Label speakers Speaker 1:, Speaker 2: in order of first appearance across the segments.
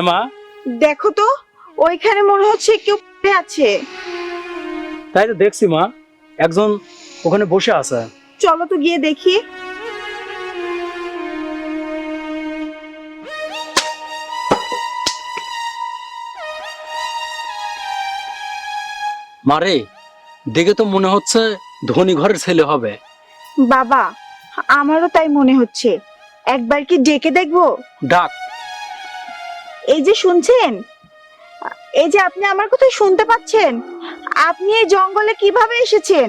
Speaker 1: হ্যাঁ মা?
Speaker 2: দেখো তো ওইখানে মনে হচ্ছে কেউ পড়ে আছে।
Speaker 1: তাই তো দেখছি মা। একজন ওখানে বসে আছে।
Speaker 2: চলো তো গিয়ে দেখি।
Speaker 1: মারে দেখে তো মনে হচ্ছে ধনী ঘরের ছেলে হবে।
Speaker 2: বাবা আমারও তাই মনে হচ্ছে। একবার কি ডেকে দেখব?
Speaker 1: ডাক।
Speaker 2: এই যে শুনছেন? এই যে আপনি আমার কথা শুনতে পাচ্ছেন? আপনি এই জঙ্গলে কীভাবে এসেছেন?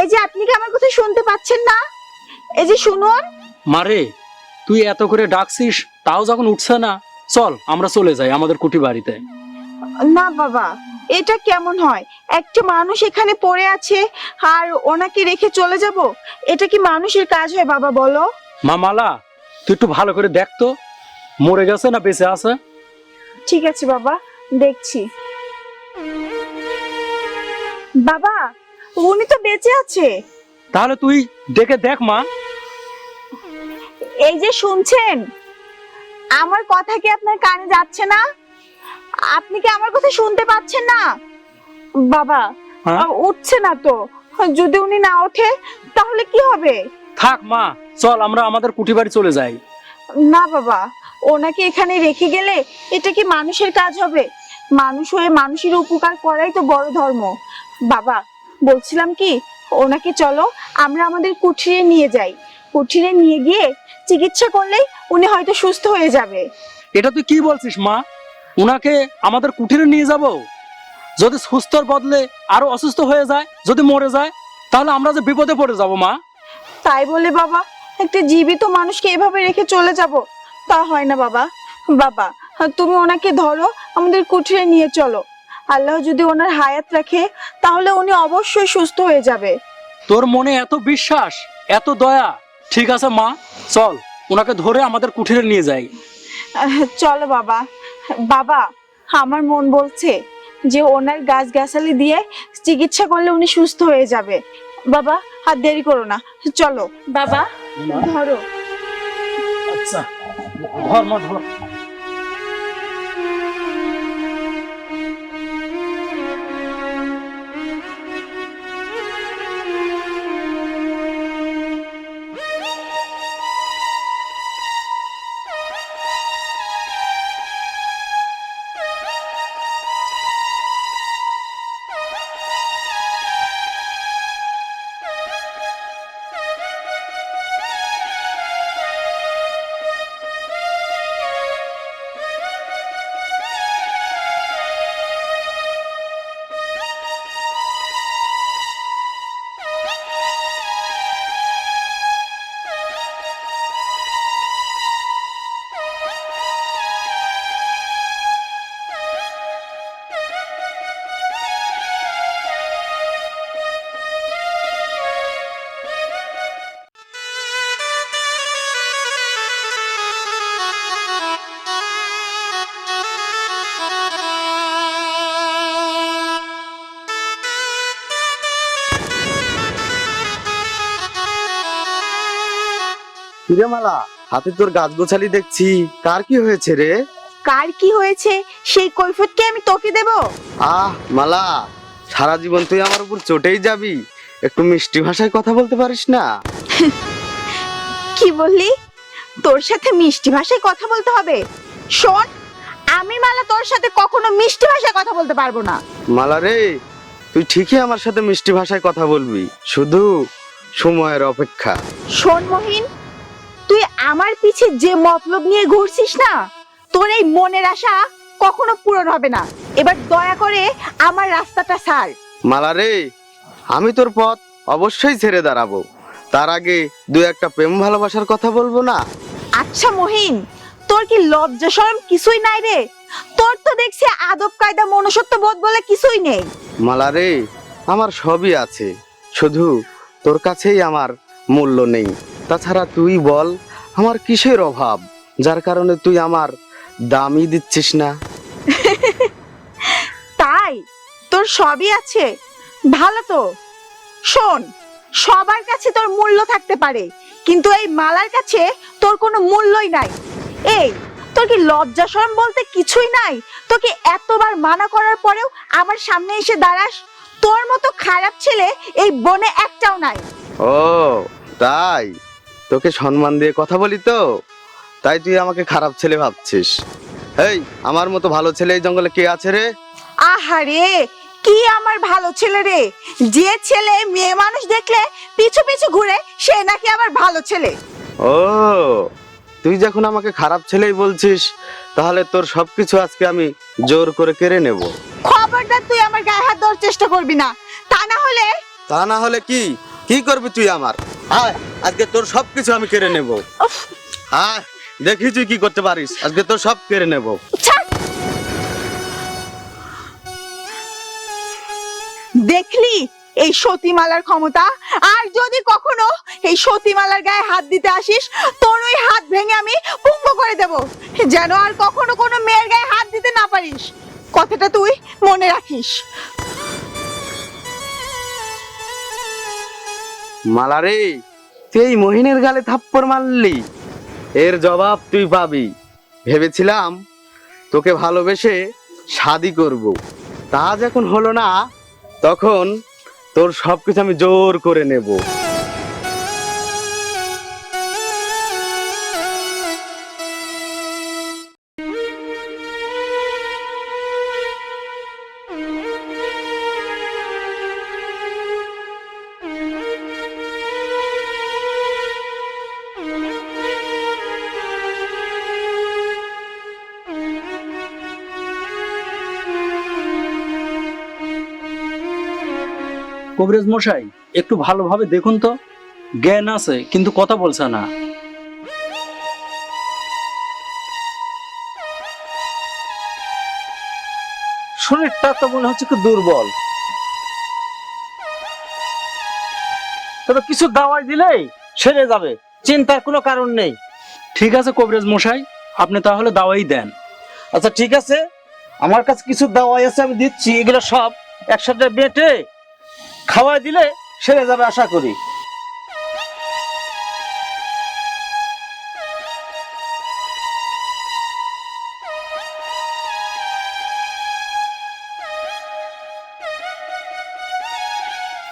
Speaker 2: এই যে আপনি কি আমার কথা শুনতে পাচ্ছেন না? এই যে শুনুন।
Speaker 1: মারে তুই এত করে ডাকছিস তাও যখন উঠছে না চল আমরা চলে যাই আমাদের কুটি বাড়িতে।
Speaker 2: না বাবা এটা কেমন হয়? একটা মানুষ এখানে পড়ে আছে আর ওনাকে রেখে চলে যাব? এটা কি মানুষের কাজ হয় বাবা বলো?
Speaker 1: মা মালা তুই একটু ভালো করে দেখ তো। মরে গেছে না বেঁচে আছে?
Speaker 2: ঠিক আছে বাবা দেখছি। বাবা উনি তো বেঁচে আছে।
Speaker 1: তাহলে তুই দেখে দেখ মা।
Speaker 2: এই যে শুনছেন আমার কথা কি আপনার কানে যাচ্ছে না? আপনি কি আমার কথা শুনতে পাচ্ছেন না? বাবা
Speaker 1: হ্যাঁ?
Speaker 2: উঠছে না তো। যদি উনি না ওঠে তাহলে কি হবে?
Speaker 1: থাক মা চল আমরা আমাদের কুটি বাড়ি চলে যাই।
Speaker 2: না বাবা ওনাকে এখানে রেখে গেলে এটা কি মানুষের কাজ হবে? মানুষ হয়ে মানুষের উপকার করাই তো বড় ধর্ম। বাবা বলছিলাম কি ওনাকে চলো আমরা আমাদের কুঠিরে নিয়ে যাই। কুঠিরে নিয়ে গিয়ে চিকিৎসা করলেই উনি হয়তো সুস্থ হয়ে যাবে।
Speaker 1: এটা তুই কি বলছিস মা? উনাকে আমাদের কুঠিরে নিয়ে যাব? যদি সুস্থর বদলে আরও অসুস্থ হয়ে যায় যদি মরে যায় তাহলে আমরা যে বিপদে পড়ে যাব মা।
Speaker 2: তাই বলে বাবা একটা জীবিত মানুষকে এভাবে রেখে চলে যাব। তা হয় না বাবা। বাবা তুমি ওনাকে ধরো আমাদের কুঠিরে নিয়ে চলো। আল্লাহ যদি ওনার হায়াত রাখে তাহলে উনি অবশ্যই সুস্থ হয়ে যাবে।
Speaker 1: তোর মনে এত বিশ্বাস এত দয়া? ঠিক আছে মা চল ওনাকে ধরে আমাদের কুঠিরে নিয়ে যাই।
Speaker 2: চলো বাবা। বাবা আমার মন বলছে যে ওনার গাছ গাছালি দিয়ে চিকিৎসা করলে উনি সুস্থ হয়ে যাবে। বাবা আর দেরি করো না চলো। বাবা ধরো।
Speaker 1: আচ্ছা। ধর মা ধর
Speaker 3: কিরে মালা? হাতে তোর গাছ গোছালি দেখছি। কার কি হয়েছে রে?
Speaker 2: কার কি হয়েছে? সেই কৈফত কি আমি তোকে দেব।
Speaker 3: আহ মালা সারা জীবন তুই আমার উপর চটেই যাবি। একটু মিষ্টি ভাষায় কথা বলতে পারিস না?
Speaker 2: কি বললি? তোর সাথে মিষ্টি ভাষায় কথা বলতে হবে? শোন আমি মালা তোর সাথে কখনো মিষ্টি ভাষায় কথা বলতে পারব না।
Speaker 3: মালা রে তুই ঠিকই আমার সাথে মিষ্টি ভাষায় কথা বলবি। শুধু সময়ের অপেক্ষা।
Speaker 2: শোন মহিন তুই আমার পিছে যে মতলব নিয়ে ঘুরছিস না তোর এই মনের আশা কখনো পূরণ হবে না। এবার দয়া করে আমার রাস্তাটা ছাড়।
Speaker 3: মালা রে আমি তোর পথ অবশ্যই ছেড়ে দাঁড়াবো। তার আগে দু একটা প্রেম ভালোবাসার কথা বলব না?
Speaker 2: আচ্ছা মহিন তোর কি লজ্জা শরম কিছুই নাই রে? তোর তো দেখছি আদব কায়দা মনুষ্যত্ব বোধ বলে কিছুই নেই।
Speaker 3: মালা রে আমার সবই আছে। শুধু তোর কাছেই আমার মূল্য নেই। তাছাড়া তুই বল আমার কিসের অভাব? যার কারণে তুই আমার দামই দিচ্ছিস না।
Speaker 2: তাই? তোর সবই আছে? ভালো তো। শোন সবার কাছে তোর মূল্য থাকতে পারে কিন্তু এই মালার কাছে তোর কোনো মূল্যই নাই। এই তোর কি লজ্জা শরম বলতে কিছুই নাই? তোকে এতবার মানা করার পরেও আমার সামনে এসে দাঁড়াস? তোর মতো খারাপ ছেলে এই বনে একটাও নাই।
Speaker 3: ও তাই? তোকে সম্মান দিয়ে কথা বলি তো? তাই তুই আমাকে খারাপ ছেলে ভাবছিস। এই আমার মতো ভালো ছেলে এই জঙ্গলে কে আছে রে?
Speaker 2: আহারে কি আমার ভালো ছেলে রে? যে ছেলে মেয়ে মানুষ দেখলে পিছু পিছু ঘুরে সে নাকি আমার ভালো ছেলে।
Speaker 3: ও তুই যখন আমাকে খারাপ ছেলেই বলছিস তাহলে তোর সবকিছু আজকে আমি জোর করে কেড়ে নেব।
Speaker 2: খবরদার তুই আমার গায়ে হাত দেওয়ার চেষ্টা করবি না। তা না হলে
Speaker 3: তা না হলে কি? কি করবি তুই আমার? আয় আজকে তোর সবকিছু আমি কেড়ে নেব। আয় দেখি তুই কি করতে পারিস। আজকে তোর সব কেড়ে নেব।
Speaker 2: দেখলি? এই সতীমালার ক্ষমতা? আর যদি কখনো এই সতীমালার গায়ে হাত দিতে আসিস তোর ওই হাত ভেঙে আমি পুঙ্গ করে দেব। যেন আর কখনো কোনো মেয়ের গায়ে হাত দিতে না পারিস। কথাটা তুই মনে রাখিস।
Speaker 3: মালারে, তুই মহিনের গালে থাপ্পড় মারলি। এর জবাব তুই পাবি। ভেবেছিলাম তোকে ভালোবেসে শাদি করব। তা যখন হলো না, তখন তোর সব কিছু আমি জোর করে নেব।
Speaker 1: কবিরাজ মশাই, একটু ভালোভাবে দেখুন তো। জ্ঞান আছে, কিন্তু কথা বলছে না।
Speaker 4: শরীরটা তো মনে হচ্ছে দুর্বল। তবে কিছু দাওয়াই দিলেই সেরে যাবে, চিন্তার কোনো কারণ নেই।
Speaker 1: ঠিক আছে কবিরাজ মশাই, আপনি তাহলে দাওয়াই দেন।
Speaker 4: আচ্ছা ঠিক আছে, আমার কাছে কিছু দাওয়াই আছে, আমি দিচ্ছি, এগুলো সব একসাথে বেটে খাওয়াই দিলে সেরে যাবে আশা করি।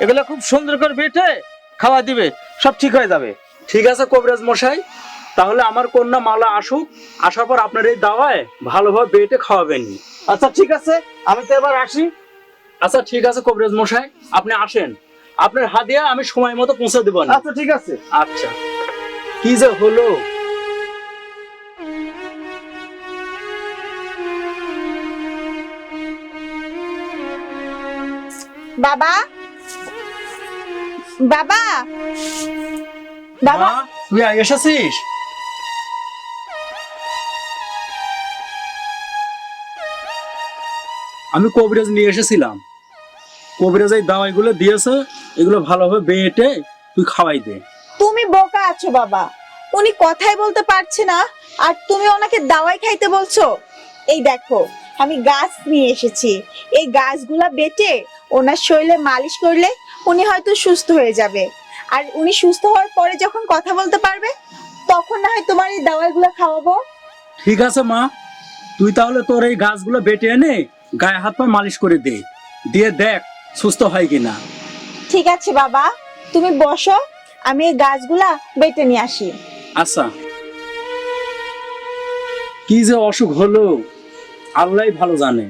Speaker 4: এগুলো খুব সুন্দর করে বেটে খাওয়া দিবে সব ঠিক হয়ে যাবে।
Speaker 1: ঠিক আছে কবিরাজ মশাই তাহলে আমার কন্যা মালা আসুক আসার পর আপনার এই দাওয়ায় ভালোভাবে বেটে খাওয়াবেন
Speaker 4: আচ্ছা ঠিক আছে আমি তো এবার আসি।
Speaker 1: আচ্ছা ঠিক আছে কবিরাজ মশাই আপনি আসেন। আপনার হাদিয়া আমি সময় মতো পৌঁছে দেবো না।
Speaker 4: আচ্ছা ঠিক আছে।
Speaker 1: আচ্ছা। কি যে হলো?
Speaker 2: বাবা? বাবা? বাবা?
Speaker 1: তুই এসেছিস? আমি কবিরাজ নিয়ে এসেছিলাম। কবিরাজ এই দাওয়াইগুলো দিয়েছে এগুলো ভালোভাবে বেটে তুই খাওয়াই দে।
Speaker 2: তুমি বোকা আছো বাবা। উনি কথাই বলতে পারছে না আর তুমি ওনাকে দাওয়াই খাইতে বলছো। এই দেখো আমি গাছ নিয়ে এসেছি। এই গাছগুলা বেটে ওনার শরীরে মালিশ করলে উনি হয়তো সুস্থ হয়ে যাবে। আর উনি সুস্থ হওয়ার পরে যখন কথা বলতে পারবে তখন না হয় তোমার এই দাওয়াইগুলো খাওয়াবো।
Speaker 1: ঠিক আছে মা তুই তাহলে তোর এই গাছগুলো বেটে এনে গায়ে হাত পা মালিশ করে দে। দিয়ে দেখ সুস্থ হয় কিনা?
Speaker 2: ঠিক আছে বাবা। তুমি বসো আমি এই গাছগুলা বেটে নিয়ে আসি।
Speaker 1: আচ্ছা। কি যে অসুখ হলো আল্লাহ ভালো জানে।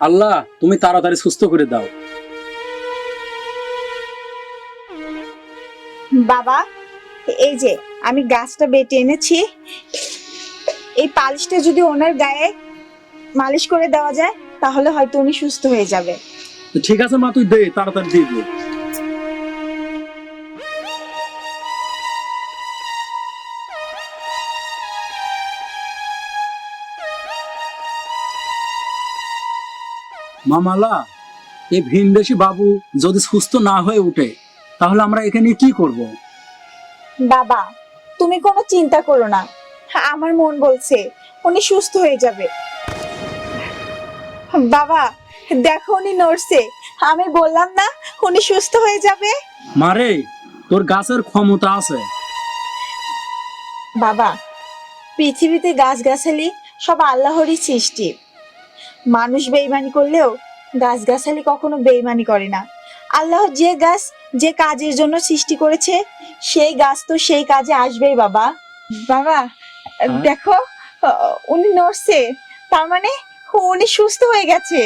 Speaker 1: আল্লাহ তুমি তাড়াতাড়ি সুস্থ করে দাও।
Speaker 2: বাবা এই যে আমি গাছটা বেটে এনেছি। এই পালিশটা যদি ওনার গায়ে মালিশ করে দেওয়া যায় তাহলে হয়তো উনি সুস্থ হয়ে যাবে।
Speaker 1: ঠিক আছে মা, তুই দে, তাড়াতাড়ি দিয়ে দে। মামালা এই ভিনদেশি বাবু যদি সুস্থ না হয়ে উঠে, তাহলে আমরা এখানে কি করব?
Speaker 2: বাবা, তুমি কোনো চিন্তা করো না। আমার মন বলছে, উনি সুস্থ হয়ে যাবে। বাবা দেখো উনি নড়ছে। আমি বললাম না উনি সুস্থ হয়ে যাবে?
Speaker 1: মারে তোর গাছের ক্ষমতা আছে।
Speaker 2: বাবা পৃথিবীতে গাছগাছালি সব আল্লাহরই সৃষ্টি। মানুষ বেইমানি করলেও গাছগাছালি কখনো বেইমানি করে না। আল্লাহ যে গাছ যে কাজের জন্য সৃষ্টি করেছে সেই গাছ তো সেই কাজে আসবেই বাবা। বাবা দেখো উনি নড়ছে তার মানে উনি সুস্থ হয়ে গেছে।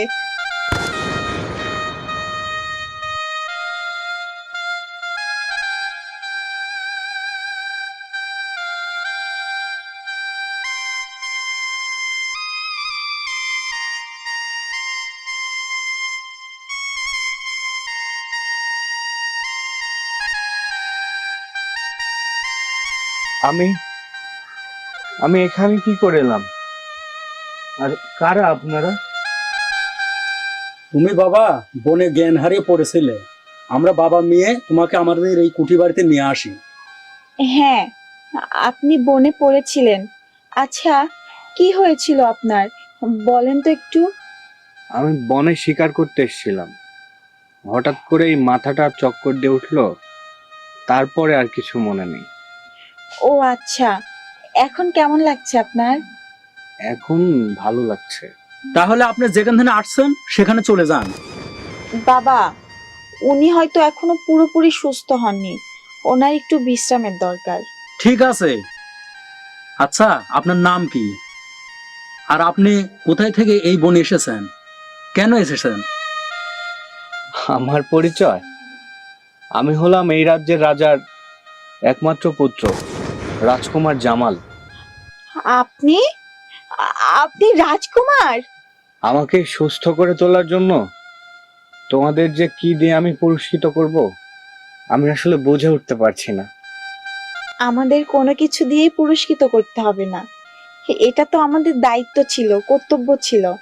Speaker 5: আমি আমি এখানে কি করে এলাম? আর কারা আপনারা?
Speaker 1: তুমি বাবা বনে জ্ঞান হারিয়ে পড়েছিলে। আমরা বাবা মেয়ে তোমাকে আমাদের এই কুটি বাড়িতে নিয়ে আসি।
Speaker 2: হ্যাঁ আপনি বনে পড়েছিলেন। আচ্ছা কি হয়েছিল আপনার? বলেন তো একটু।
Speaker 5: আমি বনে শিকার করতে এসেছিলাম। হঠাৎ করে এই মাথাটা চক্কর দিয়ে উঠল। তারপরে আর কিছু মনে নেই।
Speaker 2: ও আচ্ছা এখন কেমন লাগছে আপনার?
Speaker 5: এখন ভালো লাগছে।
Speaker 1: তাহলে আপনি যেখান থেকে আসছেন সেখানে চলে যান।
Speaker 2: বাবা উনি হয়তো এখনও পুরোপুরি সুস্থ হননি। ওনার একটু বিশ্রামের দরকার।
Speaker 1: ঠিক আছে। আচ্ছা আপনার নাম কি? আর আপনি কোথায় থেকে এই বনে এসেছেন? কেন এসেছেন?
Speaker 5: আমার পরিচয়? আমি হলাম এই রাজ্যের রাজার একমাত্র পুত্র। রাজকুমার জামাল।
Speaker 2: আপনি? আপনি রাজকুমার?
Speaker 5: আমাকে সুস্থ করে তোলার জন্য তোমাদের যে কি দিয়ে আমি পুরস্কৃত করব আমি আসলে বুঝে উঠতে পারছি না।
Speaker 2: আমাদের কোনো কিছু দিয়েই পুরস্কৃত করতে হবে না। এটা তো আমাদের দায়িত্ব ছিল কর্তব্য ছিল।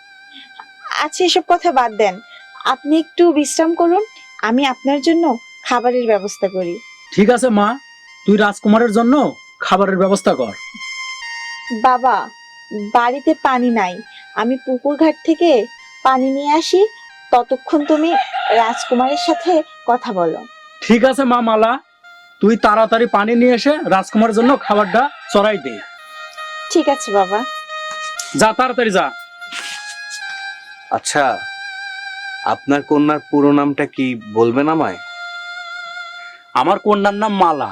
Speaker 2: আচ্ছা এসব কথা বাদ দেন। আপনি একটু বিশ্রাম করুন আমি আপনার জন্য খাবারের ব্যবস্থা করি।
Speaker 1: ঠিক আছে মা তুই রাজকুমারের জন্য খাবারের ব্যবস্থা কর।
Speaker 2: বাবা বাড়িতে পানি নাই। আমি পুকুর ঘাট থেকে পানি নিয়ে আসি ততক্ষণ তুমি রাজকুমারের সাথে কথা বলো।
Speaker 1: ঠিক আছে মা মালা তুই তাড়াতাড়ি পানি নিয়ে এসে রাজকুমারের জন্য খাবারটা চড়াই দে।
Speaker 2: ঠিক আছে বাবা।
Speaker 1: যা তাড়াতাড়ি যা।
Speaker 5: আচ্ছা আপনার কন্যার পুরো নামটা কি বলবেন আমায়?
Speaker 1: আমার কন্যার নাম মালা।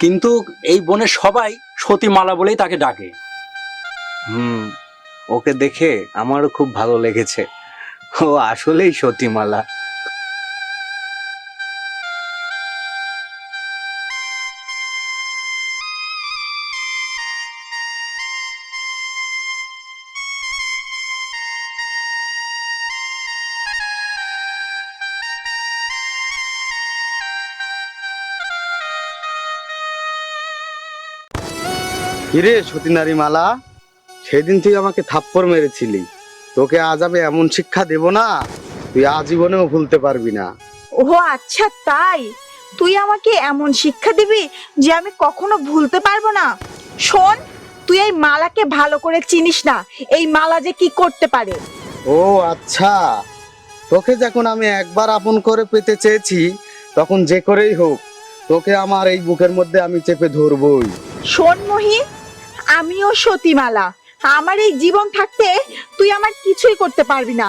Speaker 1: কিন্তু এই বনে সবাই সতীমালা বলেই তাকে ডাকে।
Speaker 5: হুম, ওকে দেখে আমারও খুব ভালো লেগেছে। ও আসলেই সতীমালা।
Speaker 3: কিরে সতীনারী মালা সেদিন তুই আমাকে থাপ্পড় মেরেছিলি। তোকে আজ আমি এমন শিক্ষা দেব না তুই আজীবনেও ভুলতে পারবি না।
Speaker 2: ও আচ্ছা তাই? তুই আমাকে এমন শিক্ষা দিবি যে আমি কখনো ভুলতে পারব না। শোন তুই এই মালাকে ভালো করে চিনিস না এই মালা যে কি করতে পারে।
Speaker 3: ও আচ্ছা তোকে যখন আমি একবার আপন করে পেতে চেয়েছি তখন যে করেই হোক তোকে আমার এই বুকের মধ্যে আমি চেপে ধরবই।
Speaker 2: শোন মহি আমিও সতীমালা। আমার এই জীবন থাকতে তুই আমার কিছুই করতে পারবি না।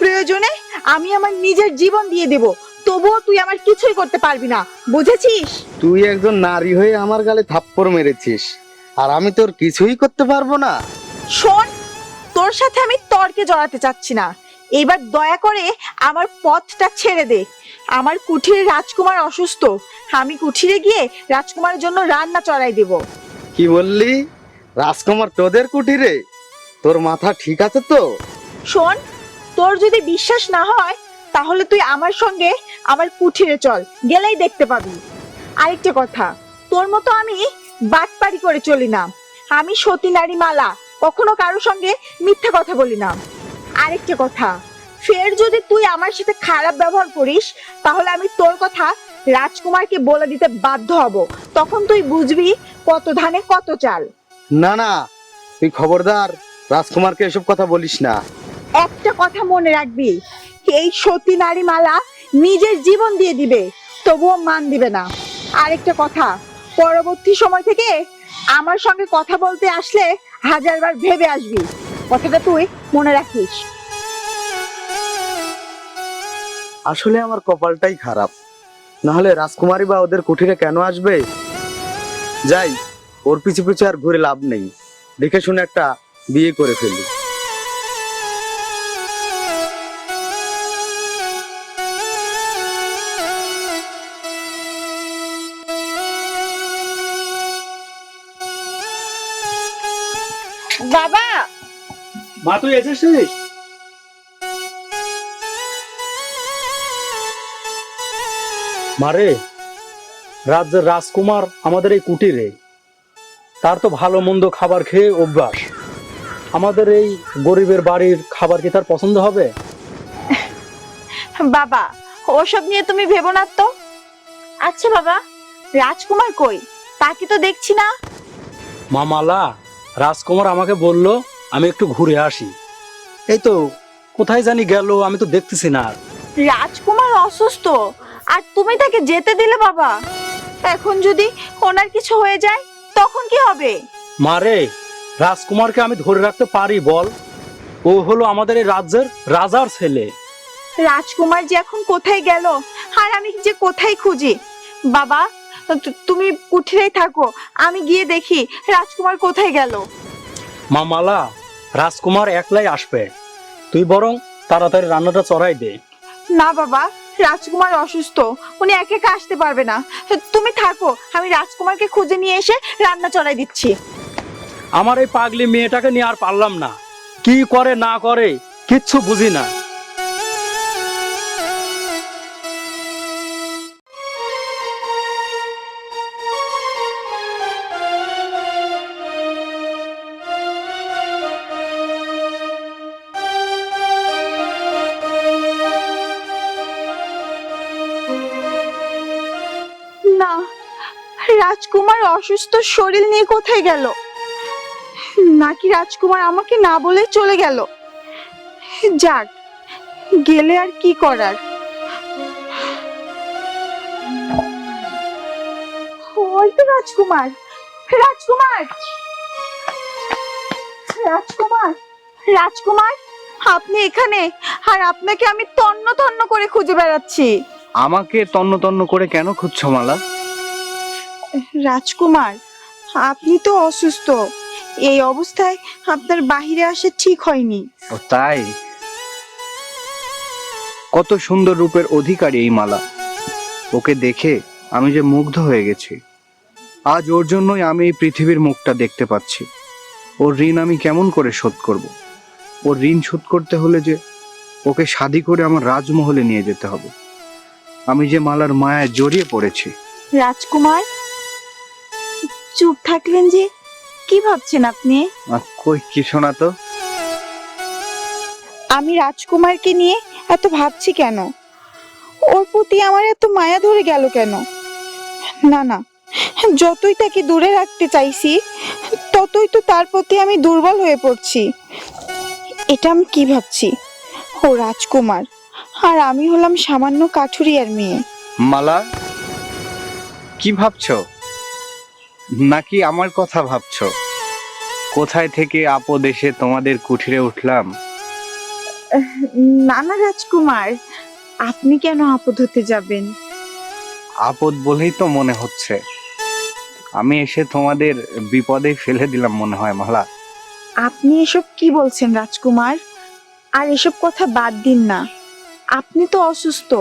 Speaker 2: প্রয়োজনে আমি আমার নিজের জীবন দিয়ে দেব তবুও তুই আমার কিছুই করতে পারবি না। বুঝেছিস?
Speaker 3: তুই একজন নারী হয়ে আমার গালে থাপ্পড় মেরেছিস আর আমি তোর কিছুই করতে পারব না।
Speaker 2: শোন তোর সাথে আমি তর্কে জড়াতে চাচ্ছি না। এবার দয়া করে আমার পথটা ছেড়ে দে। আমার কুঠিরে রাজকুমার অসুস্থ। আমি কুঠিরে গিয়ে রাজকুমারের জন্য রান্না চড়াই দেব।
Speaker 3: কি বললি? রাজকুমার তোদের কুটিরে? তোর মাথা ঠিক আছে তো?
Speaker 2: শোন, তোর যদি বিশ্বাস না হয়, তাহলে তুই আমার সঙ্গে আমার কুঠিরে চল, গেলেই দেখতে পাবি। আরেকটা কথা, তোর মতো আমি বাটপারি করে চলি না। আমি সতী নারী মালা, কখনো কারোর সঙ্গে মিথ্যা কথা বলি না। আরেকটা কথা, ফের যদি তুই আমার সাথে খারাপ ব্যবহার করিস, তাহলে আমি তোর কথা রাজকুমারকে বলে দিতে বাধ্য হব। তখন তুই বুঝবি কত ধানে কত চাল।
Speaker 3: না না তুই খবরদার রাজকুমারকে এসব কথা বলিস না।
Speaker 2: একটা কথা মনে রাখবি এই সতী নারী মালা নিজের জীবন দিয়ে দিবে তবুও মান দিবে না। আরেকটা কথা পরবর্তী সময় থেকে আমার সঙ্গে কথা বলতে আসলে হাজারবার ভেবে আসবি। কথাটা তুই মনে রাখিস।
Speaker 3: আসলে আমার কপালটাই খারাপ। নাহলে রাজকুমারী বা ওদের কুঠিরে কেন আসবে? যাই ওর পিছু পিছু আর ঘুরে লাভ নেই। দেখে শুনে একটা বিয়ে করে ফেলি।
Speaker 2: বাবা!
Speaker 1: মা তুই এসেছিস? মারে রাজ্যের রাজকুমার আমাদের এই কুটিরে। তার তো ভালো মন্দ খাবার খেয়ে অভ্যাস। আমাদের এই গরিবের বাড়ির খাবার কি তার পছন্দ হবে?
Speaker 2: বাবা ওসব নিয়ে তুমি ভেবো না তো। আচ্ছা বাবা রাজকুমার কই? তাকে তো দেখছি না।
Speaker 1: মামালা রাজকুমার আমাকে বলল আমি একটু ঘুরে আসি। এই তো কোথায় জানি গেল আমি তো দেখতেছি না আর।
Speaker 2: রাজকুমার অসুস্থ আর তুমি তাকে যেতে দিলে বাবা। এখন যদি ওনার কিছু হয়ে যায় তখন কি হবে?
Speaker 1: মারে রাজকুমারকে আমি ধরে রাখতে পারি বল। ও হলো আমাদের এই রাজ্যের রাজার ছেলে।
Speaker 2: রাজকুমার যে এখন কোথায় গেল আর আমি যে কোথায় খুঁজি? বাবা তু- তুমি কুঠিরেই থাকো আমি গিয়ে দেখি রাজকুমার কোথায় গেল।
Speaker 1: মামালা রাজকুমার একলাই আসবে। তুই বরং তাড়াতাড়ি রান্নাটা চড়াই দে।
Speaker 2: না বাবা রাজকুমার অসুস্থ। উনি একে একা আসতে পারবে না। তুমি থাকো, আমি রাজকুমারকে খুঁজে নিয়ে এসে রান্না চড়াই দিচ্ছি।
Speaker 1: আমার এই পাগলি মেয়েটাকে নিয়ে আর পারলাম না। কি করে, না করে, কিচ্ছু বুঝি না।
Speaker 2: অসুস্থ শরীর নিয়ে কোথায় গেল? নাকি রাজকুমার আমাকে না বলে চলে গেল? যাক, গেলে আর কি করার? রাজকুমার রাজকুমার! রাজকুমার রাজকুমার, আপনি এখানে, আর আপনাকে আমি তন্ন তন্ন করে খুঁজে বেড়াচ্ছি।
Speaker 5: আমাকে তন্ন তন্ন করে কেন খুঁজছো, মালা?
Speaker 2: রাজকুমার আপনি তো অসুস্থ। এই অবস্থায় আপনার বাহিরে আসা ঠিক হয়নি।
Speaker 5: ও তাই? কত সুন্দর রূপের অধিকারী এই মালা। ওকে দেখে আমি যে মুগ্ধ হয়ে গেছি। আজ ওর জন্যই আমি এই পৃথিবীর মুখটা দেখতে পাচ্ছি। ওর ঋণ আমি কেমন করে শোধ করব? ওর ঋণ শোধ করতে হলে যে ওকে শাদি করে আমার রাজমহলে নিয়ে যেতে হবে। আমি যে মালার মায়ায় জড়িয়ে পড়েছি।
Speaker 2: রাজকুমার চুপ থাকলেন যে কি ভাবছেন আপনি?
Speaker 5: কই কিছু না তো?
Speaker 2: আমি রাজকুমারকে নিয়ে এত ভাবছি কেন? ওর প্রতি আমার এত মায়া ধরে গেল কেন? না না যতই তাকে দূরে রাখতে চাইছি ততই তো তার প্রতি আমি দুর্বল হয়ে পড়ছি। এটা আমি কি ভাবছি? ও রাজকুমার আর আমি হলাম সামান্য কাঠুরিয়ার মেয়ে।
Speaker 5: মালা কি ভাবছ? নাকি আমার কথা ভাবছ? কোথায় থেকে আপদ এসে তোমাদের কুঠিরে উঠলাম?
Speaker 2: না না রাজকুমার আপনি কেন আপদ হতে যাবেন?
Speaker 5: আপদ বলেই তো মনে হচ্ছে। আমি এসে তোমাদের বিপদে ফেলে দিলাম মনে হয় মালা
Speaker 2: আপনি এসব কি বলছেন রাজকুমার? আর এসব কথা বাদ দিন না। আপনি তো অসুস্থ।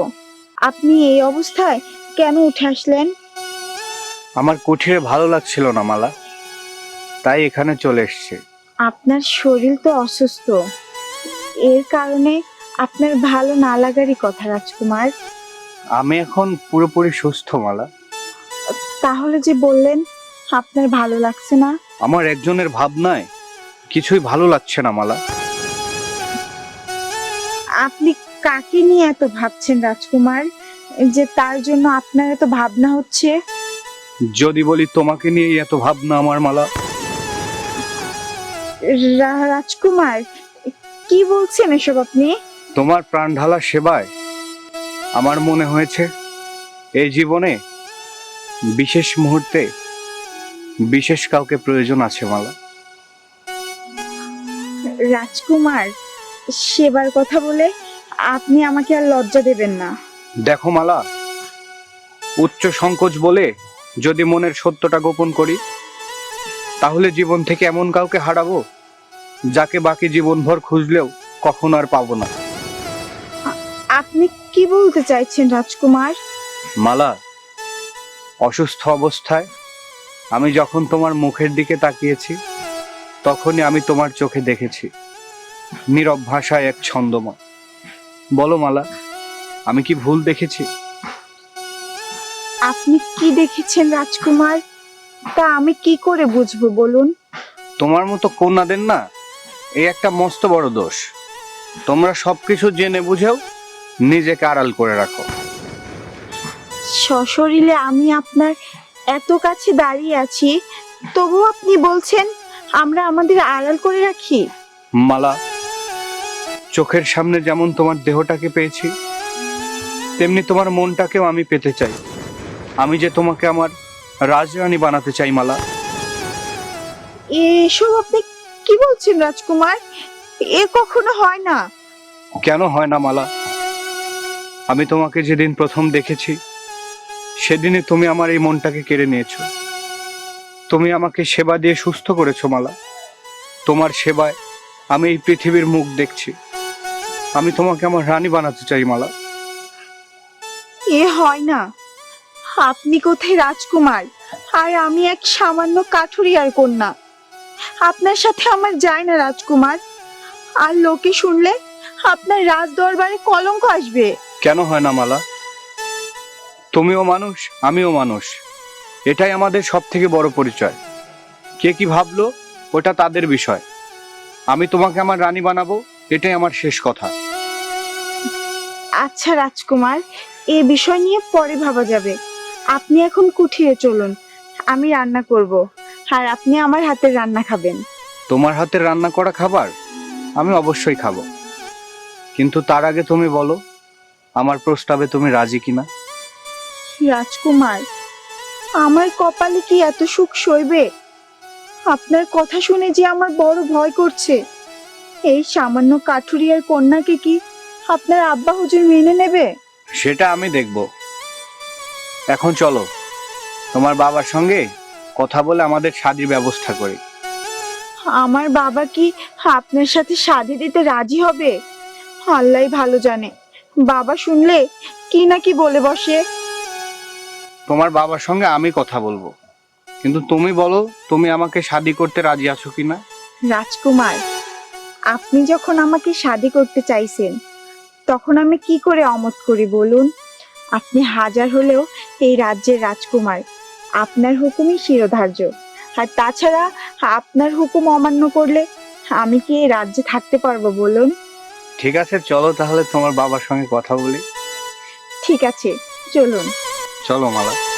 Speaker 2: আপনি এই অবস্থায় কেন উঠে আসলেন?
Speaker 5: আমার কুঠিরে ভালো লাগছিল না মালা। তাই এখানে চলে এসছে।
Speaker 2: আপনার শরীর তো অসুস্থ। এর কারণে আপনার ভালো না লাগারই কথা রাজকুমার।
Speaker 5: আমি এখন পুরোপুরি সুস্থ মালা।
Speaker 2: তাহলে যে বললেন আপনার ভালো লাগছে না?
Speaker 5: আমার একজনের ভাবনায় কিছুই ভালো লাগছে না মালা।
Speaker 2: আপনি কাকে নিয়ে এত ভাবছেন রাজকুমার? যে তার জন্য আপনার এত ভাবনা হচ্ছে?
Speaker 5: যদি বলি তোমাকে নিয়ে এত ভাবনা আমার মালা।
Speaker 2: রাজকুমার কি বলছেন এসব আপনি?
Speaker 5: তোমার প্রাণ ঢালা সেবায় আমার মনে হয়েছে এই জীবনে বিশেষ মুহূর্তে বিশেষ কাউকে প্রয়োজন আছে মালা।
Speaker 2: রাজকুমার সেবার কথা বলে আপনি আমাকে আর লজ্জা দেবেন না।
Speaker 5: দেখো মালা উচ্চ সংকোচ বলে যদি মনের সত্যটা গোপন করি তাহলে জীবন থেকে এমন কাউকে হারাবো যাকে বাকি জীবনভর খুঁজলেও কখনো আর পাবো না।
Speaker 2: আপনি কি বলতে চাইছেন রাজকুমার?
Speaker 5: মালা অসুস্থ অবস্থায় আমি যখন তোমার মুখের দিকে তাকিয়েছি তখনই আমি তোমার চোখে দেখেছি। নীরব ভাষায় এক ছন্দময়। বলো মালা আমি কি ভুল দেখেছি?
Speaker 2: আপনি কি দেখেছেন রাজকুমার? তা আমি কি করে বুঝব বলুন?
Speaker 5: তোমার মতো কন্যাদের না এই একটা মস্ত বড় দোষ। তোমরা সবকিছু জেনে বুঝেও নিজেকে আড়াল করে রাখো।
Speaker 2: সশরীরে আমি আপনার এত কাছে দাঁড়িয়ে আছি তবু আপনি বলছেন আমরা আমাদের আড়াল করে রাখি।
Speaker 5: মালা চোখের সামনে যেমন তোমার দেহটাকে পেয়েছি তেমনি তোমার মনটাকেও আমি পেতে চাই। আমি যে তোমাকে আমার রাজরানী বানাতে চাই মালা।
Speaker 2: এসব আপনি কি বলছেন রাজকুমার? এ কখনো হয় না।
Speaker 5: কেন হয় না মালা? আমি তোমাকে যেদিন প্রথম দেখেছি সেদিনে তুমি আমার এই মনটাকে কেড়ে নিয়েছো। তুমি আমাকে সেবা দিয়ে সুস্থ করেছ মালা। তোমার সেবায় আমি এই পৃথিবীর মুখ দেখছি। আমি তোমাকে আমার রানী বানাতে চাই মালা।
Speaker 2: এ হয় না। আপনি কোথায় রাজকুমার? আর আমি এক সামান্য কাঠুরিয়ার কন্যা। আপনার সাথে আমার যায় না রাজকুমার। আর লোকে শুনলে আপনার রাজ দরবারে কলঙ্ক আসবে।
Speaker 5: কেন হয় না মালা? তুমিও মানুষ আমিও মানুষ। এটাই আমাদের সব থেকে বড় পরিচয়। কে কি ভাবলো ওটা তাদের বিষয়। আমি তোমাকে আমার রানী বানাবো এটাই আমার শেষ কথা।
Speaker 2: আচ্ছা রাজকুমার এ বিষয় নিয়ে পরে ভাবা যাবে। আপনি এখন কুঠিয়ে চলুন আমি রান্না করব। আর আপনি আমার হাতের রান্না খাবেন।
Speaker 5: তোমার হাতের রান্না করা খাবার আমি অবশ্যই খাব। কিন্তু তার আগে তুমি বলো আমার প্রস্তাবে তুমি রাজি কিনা?
Speaker 2: রাজকুমার আমার কপালে কি এত সুখ সইবে? আপনার কথা শুনে যে আমার বড় ভয় করছে। এই সামান্য কাঠুরিয়ার কন্যাকে কি আপনার আব্বা হুজুর মেনে নেবে?
Speaker 5: সেটা আমি দেখব। এখন চলো তোমার বাবার সঙ্গে কথা বলে আমাদের শাদির ব্যবস্থা করি।
Speaker 2: আমার বাবা কি আপনার সাথে শাদি দিতে রাজি হবে? আল্লাহ ভালো জানে। বাবা শুনলে কি না কি বলে বসে।
Speaker 5: তোমার বাবার সঙ্গে আমি কথা বলব। কিন্তু তুমি বলো তুমি আমাকে শাদি করতে রাজি আছো কিনা?
Speaker 2: রাজকুমার আপনি যখন আমাকে শাদি করতে চাইছেন তখন আমি কি করে অমত করি বলুন? আপনি হাজার হলেও এই রাজ্যের রাজকুমার। আপনার হুকুমই শিরোধার্য। আর তাছাড়া আপনার হুকুম অমান্য করলে আমি কি এই রাজ্যে থাকতে পারব বলুন?
Speaker 5: ঠিক আছে চলো তাহলে তোমার বাবার সঙ্গে কথা বলি।
Speaker 2: ঠিক আছে চলুন।
Speaker 5: চলো মালা।